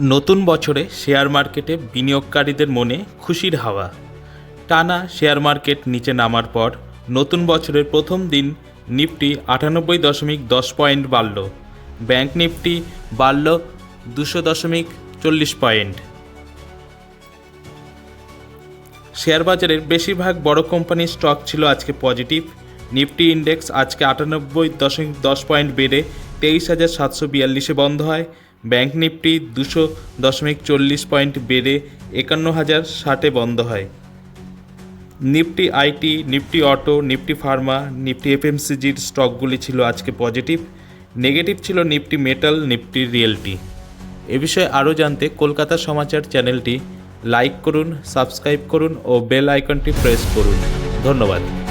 নতুন বছরে শেয়ার মার্কেটে বিনিয়োগকারীদের মনে খুশির হাওয়া। টানা শেয়ার মার্কেট নিচে নামার পর নতুন বছরের প্রথম দিন নিফটি আটানব্বই দশমিক দশ পয়েন্ট বাড়ল। ব্যাংক নিফটি বাড়ল দুশো দশমিক চল্লিশ পয়েন্ট। শেয়ার বাজারের বেশিরভাগ বড় কোম্পানির স্টক ছিল আজকে পজিটিভ। নিফটি ইন্ডেক্স আজকে আটানব্বই দশমিক দশ পয়েন্ট বেড়ে তেইশ হাজার সাতশো বিয়াল্লিশে বন্ধ হয়। ব্যাংক নিফটি দুশো দশমিক চল্লিশ পয়েন্ট বেড়ে একান্ন হাজার ষাটে বন্ধ হয়। Nifty IT, Nifty auto, Nifty pharma, Nifty এফএমসিজির স্টকগুলি ছিল আজকে পজিটিভ। নেগেটিভ ছিল নিফটি মেটাল, নিফটি রিয়েলটি। এ বিষয়ে আরও জানতে কলকাতা সমাচার চ্যানেলটি লাইক করুন, সাবস্ক্রাইব করুন ও বেল আইকনটি প্রেস করুন। ধন্যবাদ।